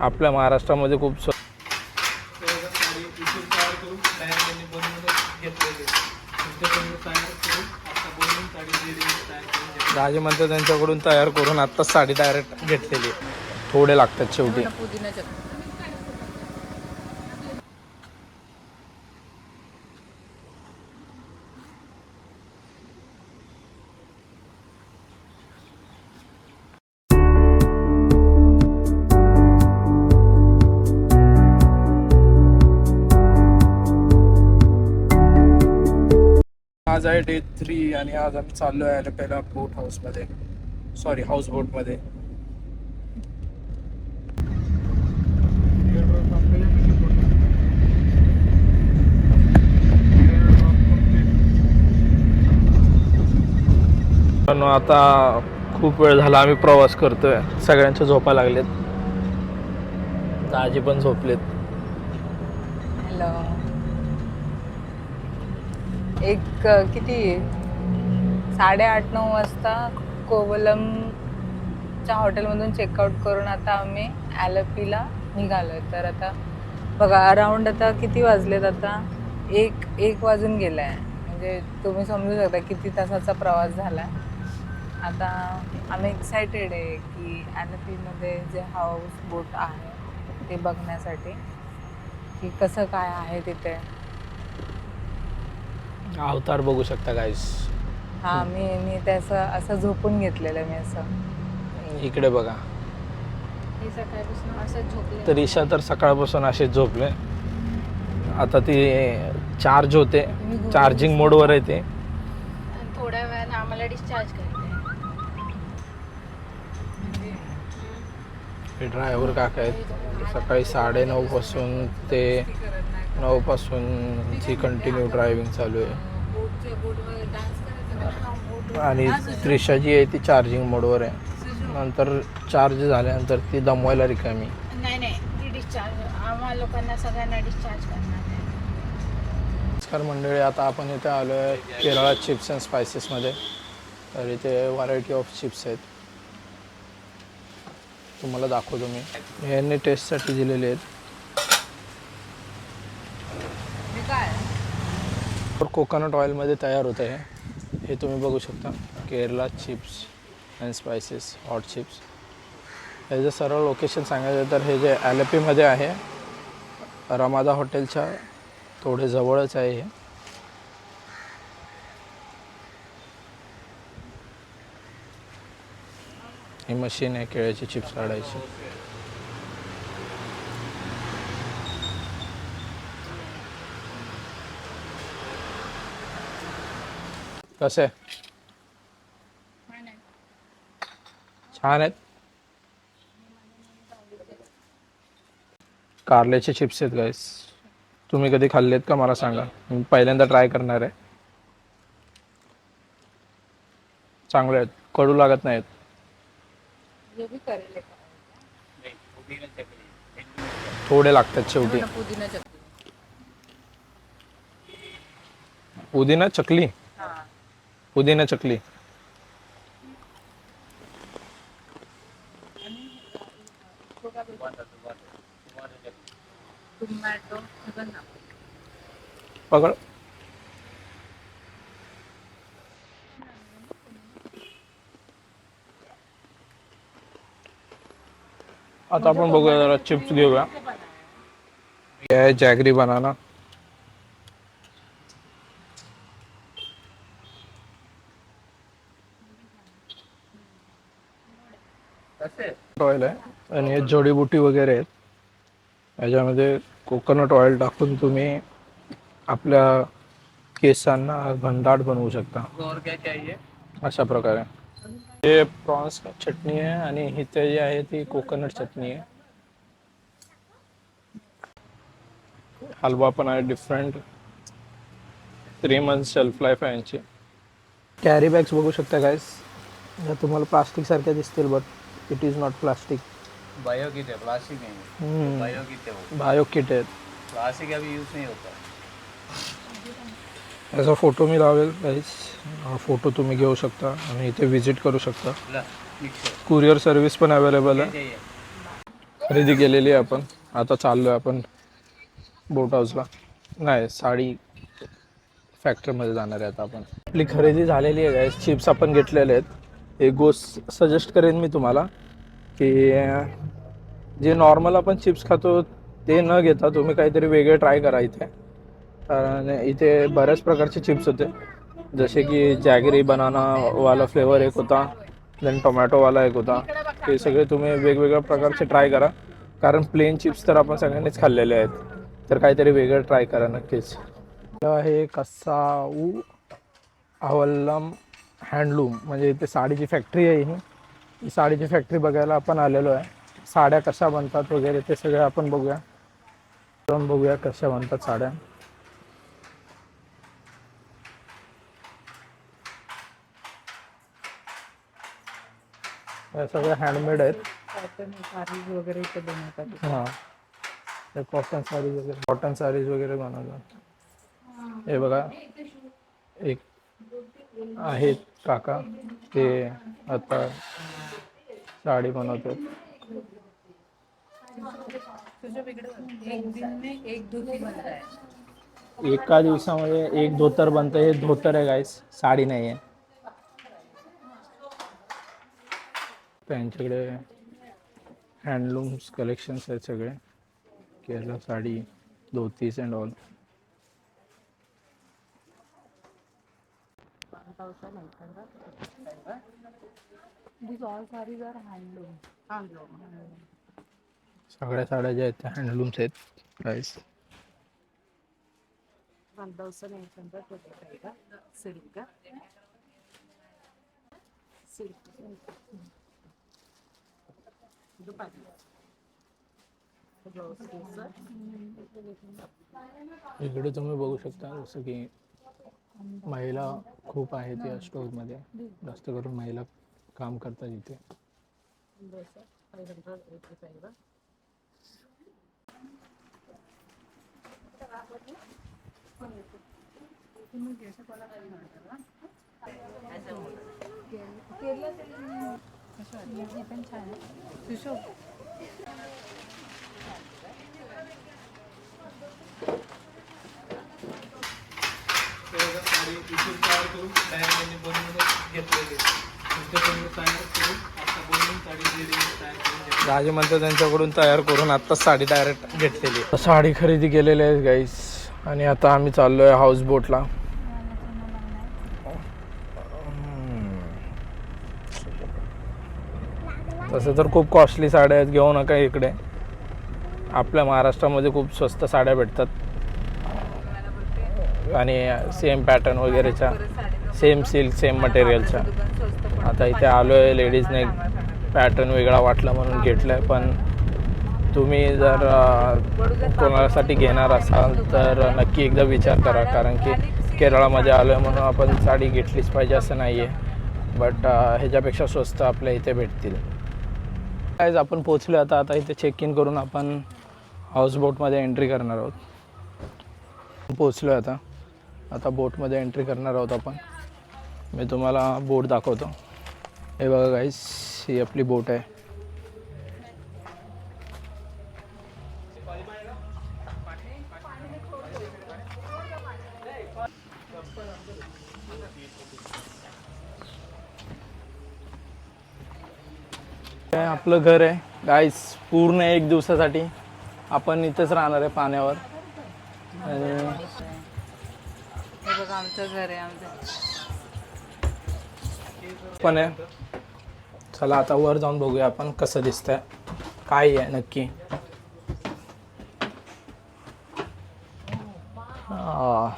आपल्या महाराष्ट्रामध्ये खूप स राजे म्हणतात त्यांच्याकडून तयार करून आत्ताच साडी डायरेक्ट घेतलेली थोडे लागतात शेवटी. आज आहे डे थ्री आणि आज आम्ही चाललो आहे पहिला बोट हाऊसमध्ये सॉरी हाऊस बोटमध्ये पण आता खूप वेळ झाला आम्ही प्रवास करतोय. सगळ्यांच्या झोपा लागलेत. दाजी पण झोपलेत. हॅलो एक किती? साडेआठ नऊ वाजता कोवलमच्या हॉटेलमधून चेकआउट करून आता आम्ही ॲलपीला आहे तर आता बघा अराऊंड आता किती वाजलेत आता? एक एक वाजून गेला आहे म्हणजे तुम्ही समजू शकता किती तासाचा प्रवास झाला आहे आता आम्ही एक्सायटेड आहे की ॲलपीमध्ये जे हाऊस बोट आहे ते बघण्यासाठी की कसं काय आहे तिथे? अवतार बघू शकता गाईस हा मी मी त्याचं असं झोपून घेतलेलं मी असं. इकडे बघा. हे सकाळपासून असं झोपले. तर ईशा तर सकाळपासून असेच झोपले. आता ती चार्ज होते. चार्जिंग मोडवर आहे ते. आणि थोड्या वेळानं आम्हाला डिस्चार्ज करते हे ड्रायव्हर काका आहेत. सकाळी साडेनऊ पासून ते नऊ पासून ची कंटिन्यू ड्रायव्हिंग चालू आहे. आणि त्रिशा जी आहे ती चार्जिंग मोडवर आहे. नंतर चार्ज झाल्यानंतर ती दमवायला रिकामी. नाही नाही ती डिस्चार्ज आम्हा लोकांना सगळ्यांना डिस्चार्ज करणार आहे. नमस्कार मंडळी आता आपण इथे आलो आहे केरळा चिप्स अँड स्पायसेसमध्ये तर इथे व्हरायटी ऑफ चिप्स आहेत. तुम्हाला दाखवतो मी. यांनी टेस्टसाठी दिलेले आहेत काय तर कोकोनट ऑइलमध्ये तयार होतं आहे. हे तुम्ही बघू शकता. Kerala chips and spices hot chips याचं सरळ लोकेशन सांगायचं तर हे जे ॲलपीमध्ये आहे. रमादा हॉटेलच्या थोडे जवळच आहे हे. ही मशीन आहे केळ्याची चिप्स काढायची. कसे? आहे छान आहेत. कारल्याचे चिप्स आहेत गाईस तुम्ही कधी खाल्लेत का? मला सांगा. मी पहिल्यांदा ट्राय करणार आहे. चांगले आहेत. कडू लागत नाहीत. थोडे लागतात शेवटी. पुदिना चकली? पुदिना चकली. पकड. आता आपण बघूया जरा चिप्स घेऊया. Jaggery banana. ऑइल आहे आणि हे जडीबुटी वगैरे आहेत. याच्यामध्ये कोकोनट ऑइल टाकून तुम्ही आपल्या केसांना घनदाट बनवू शकता. और क्या चाहिए अशा प्रकारे. हे प्रॉन्स चटणी आहे आणि इथे जी आहे ती कोकोनट चटणी आहे. हलवा पण आहे different three month shelf life आहे यांची. कॅरी बॅग्स बघू शकता गायस या तुम्हाला प्लास्टिक सारख्या दिसतील but it is not plastic bio kit है प्लास्टिक नहीं है। बायो किट है वो। बायो किट आहेत प्लास्टिक अभी यूज नहीं होता। याचा फोटो मी लावेल गाईस हा फोटो तुम्ही घेऊ शकता आणि इथे व्हिजिट करू शकता कुरिअर सर्व्हिस पण अवेलेबल आहे खरेदी केलेली आहे आपण आता चाललो आहे आपण बोट हाऊसला नाही साडी फॅक्टरीमध्ये जाणार आहे आता आपण आपली खरेदी झालेली आहे चिप्स आपण घेतलेले आहेत। एक गोष्ट सजेस्ट करेन मी तुम्हाला की जे नॉर्मल आपण चिप्स खातो ते न घेता तुम्ही काहीतरी वेगळे ट्राय करा इथे. कारण इथे बऱ्याच प्रकारचे चिप्स होते. जसे की जॅगरी बनानावाला फ्लेवर एक होता देन टोमॅटोवाला एक होता. ते सगळे तुम्ही वेगवेगळ्या प्रकारचे ट्राय करा. कारण प्लेन चिप्स तर आपण सगळ्यांनीच खाल्लेले आहेत. तर काहीतरी वेगळं ट्राय करा नक्कीच. हे कसाऊ अवल्लम हँडलूम म्हणजे इथे साडीची फॅक्टरी आहे ही. ही साडीची फॅक्टरी बघायला आपण आलेलो आहे. साड्या कशा बनतात वगैरे ते सगळे आपण बघूया. जाऊन बघूया कशा बनतात साड्या. या सगळ्या हँडमेड आहेत. वगैरे इथे बनवतात. हां. ते कॉटन साडीज वगैरे कॉटन साडीज वगैरे बनवतात. हे बघा. एक आहेत. काका ते आता साडी बनवतात एका दिवसामध्ये एक धोतर बनतं. हे धोतर आहे गाईस साडी नाही आहे त्यांच्याकडे हँडलूम्स कलेक्शन्स आहेत सगळे. Kerala sari dhotis and all These all sarees are handloom. सगळ्या साड्या ज्या आहेत त्या हँडलूम्स आहेत गाईस इकडे तुम्ही बघू शकता जसं की महिला खूप आहेत या स्टोअरमध्ये जास्त करून महिला काम करतात इथे. पण छान आहे सुशोभ ते बघा साडी इथून तयार करून डायरेक्ट त्यांनी बनवूनच घेतलेले तुमच्याकडून तयार करून आता बनवून साडी तयार करून राजे म्हणतात त्यांच्याकडून तयार करून आत्ताच साडी डायरेक्ट घेतलेली साडी खरेदी केलेली आहे गाईस आणि आता आम्ही चाललोय हाऊस बोटला तसं तर खूप कॉस्टली साड्या आहेत घेऊ नका इकडे. आपल्या महाराष्ट्रामध्ये खूप स्वस्त साड्या भेटतात. आणि सेम पॅटर्न वगैरेच्या सेम सिल्क सेम मटेरियलच्या आता इथे आलो आहे लेडीजने पॅटर्न वेगळा वाटला म्हणून घेतलं आहे पण तुम्ही जर कोणासाठी घेणार असाल तर नक्की एकदा विचार करा कारण की केरळामध्ये आलो आहे म्हणून आपण साडी घेतलीच पाहिजे असं नाही आहे बट ह्याच्यापेक्षा स्वस्त आपल्या इथे भेटतील. काय आपण पोचलो आता आता इथे चेक इन करून आपण हाऊसबोटमध्ये एंट्री करणार आहोत. पोचलो आहे आता. आता बोटमध्ये एंट्री करणार आहोत आपण. मी तुम्हाला बोट दाखवतो. हे बघा गाईस ही आपली बोट आहे. आपलं घर आहे. गाईस पूर्ण एक दिवसासाठी आपण इथेच राहणार आहे पाण्यावर. आणि हे बघा आमचं घर आहे आमचं. पण आहे. चला आता वर जाऊन बघूया आपण कसं दिसतंय. काय आहे नक्की? छान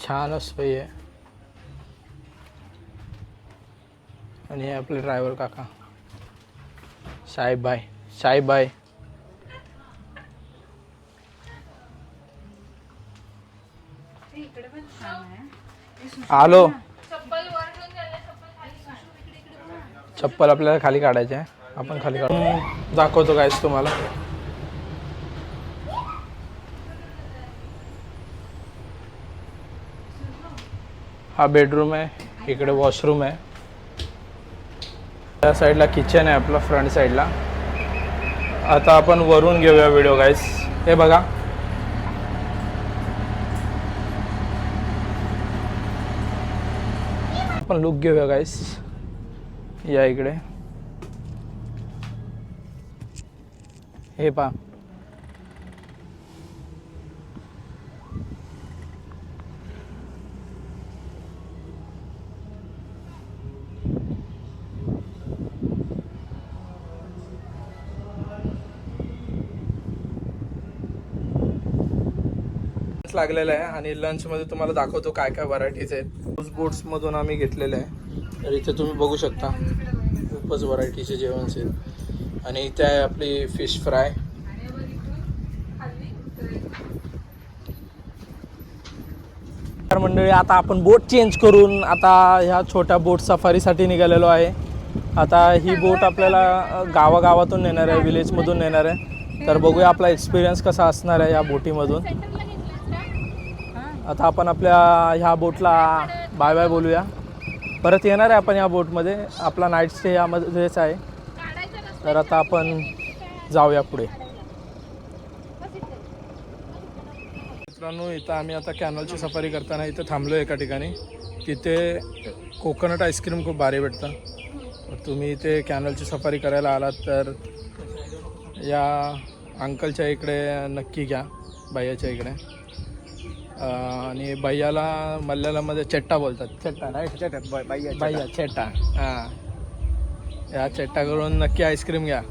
छानच सोय आहे आणि हे आपले ड्रायव्हर काका. साहेब बाय साहेब बाय. आलो. चप्पल आपल्याला खाली काढायचे आहे. आपण खाली काढू. दाखवतो कायच तुम्हाला. हा बेडरूम आहे. इकडे वॉशरूम आहे. त्या साईडला किचन आहे आपलं फ्रंट साईडला आता आपण वरून घेऊया व्हिडिओ गाईस हे बघा. आपण लुक घेऊया गाईस या इकडे. हे पा लागलेला आहे आणि लंचमध्ये तुम्हाला दाखवतो काय काय व्हरायटीज आहेत. बोट्समधून आम्ही घेतलेले आहे. तर इथे तुम्ही बघू शकता खूपच व्हरायटीचे जेवण आहेत. आणि इथे आहे आपली फिश फ्राय मंडळी आता आपण बोट चेंज करून आता ह्या छोट्या बोट सफारीसाठी निघालेलो आहे. आता ही बोट आपल्याला गावागावातून नेणार आहे विलेजमधून नेणार आहे. तर बघूया आपला एक्सपिरियन्स कसा असणार आहे या बोटीमधून आता आपण आपल्या ह्या बोटला बाय बाय बोलूया. परत येणार आहे आपण या बोटमध्ये. आपला नाईट स्टे यामध्येच आहे. तर आता आपण जाऊया पुढे. मित्रांनो इथं आम्ही आता कॅनलची सफारी करताना इथं थांबलो एका ठिकाणी. तिथे कोकोनट आईस्क्रीम खूप भारी भेटतं. तुम्ही इथे कॅनलची सफारी करायला आलात तर या अंकलच्या इकडे नक्की घ्या भैयाच्या इकडे. आणि भैयाला मल्याळममध्ये चेट्टा बोलतात. चेट्टा राईट भैया चेट्टा. हां. या चेट्टाकडून नक्की आईस्क्रीम घ्या.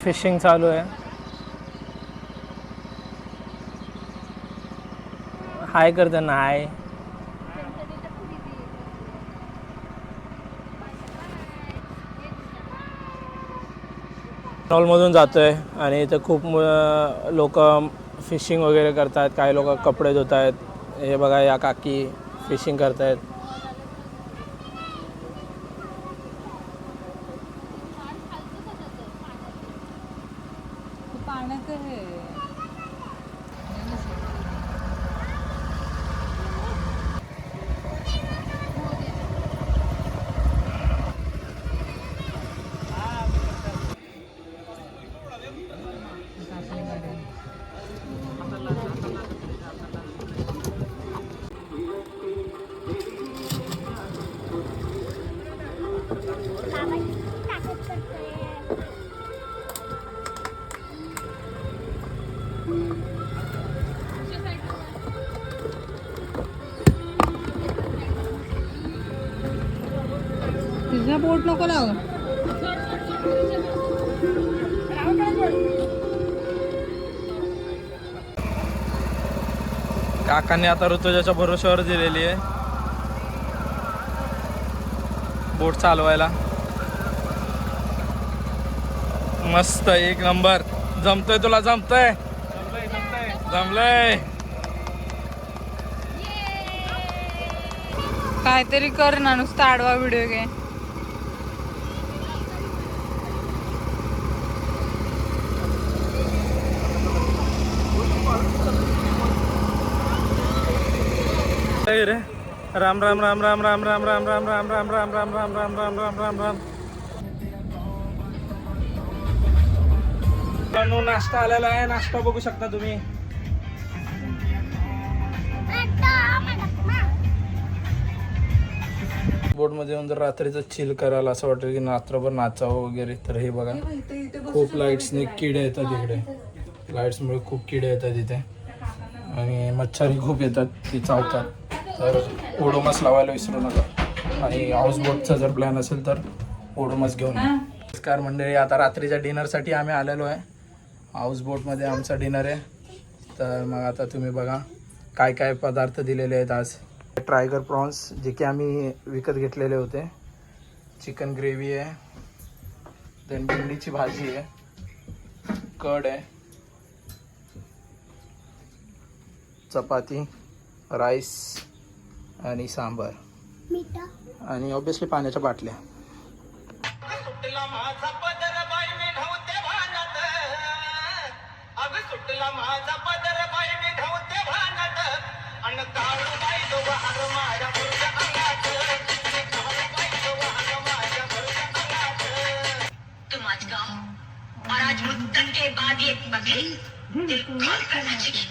फिशिंग चालू आहे. हाय कर त्यांना हाय. मधून जातोय आणि इथं खूप लोक फिशिंग वगैरे करतात काही लोक कपडे धुत आहेत हे बघा या काकी फिशिंग करतायत. नको लावू काकांनी आता ऋतुजाच्या भरोश्यावर दिलेली आहे. बोट चालवायला. मस्त एक नंबर. जमतोय तुला जमतोय? जमलंय. काहीतरी कर ना नुसता आडवा व्हिडिओ घे. काय रे राम राम राम राम राम राम राम राम राम राम राम राम राम राम राम राम राम राम मित्रांनो, नाश्ता आलेला आहे नाश्ता बघू शकता तुम्ही बोटमध्ये येऊन जर रात्रीचं चिल करायला असं वाटेल की रात्रभर नाचावं वगैरे तर हे बघा खूप लाईट्सने किडे येतात इकडे लाईट्समुळे खूप किडे येतात इथे आणि मच्छर खूप येतात ती चावतात तर ओडोमस लावायला विसरू नका. आणि हाऊस बोटचा जर प्लॅन असेल तर ओडोमस घेऊन नमस्कार मंडळी आता रात्रीच्या डिनरसाठी आम्ही आलेलो आहे. हाऊस बोटमध्ये आमचा डिनर आहे. तर मग आता तुम्ही बघा काय काय पदार्थ दिलेले आहेत आज. ट्रायगर प्रॉन्स जे की आम्ही विकत घेतलेले होते. चिकन ग्रेव्ही आहे. देन भेंडीची भाजी आहे. कड आहे. चपाती राईस आणि सांबार. आणि ऑब्विसली पाण्याच्या बाटल्या. सुटला माझा पदर बाई मी धावते भानत अग सुटला माझा पदर बाई मी धावते भानत अन काळू बाई तो वाहर माझ्या भरच्या अंगात. काळू बाई तो वाहर माझ्या भरच्या अंगात. तुम आज गाओ और आज मुद्दत के बाद ये पगड़ी दिल खोल कर नाचेगी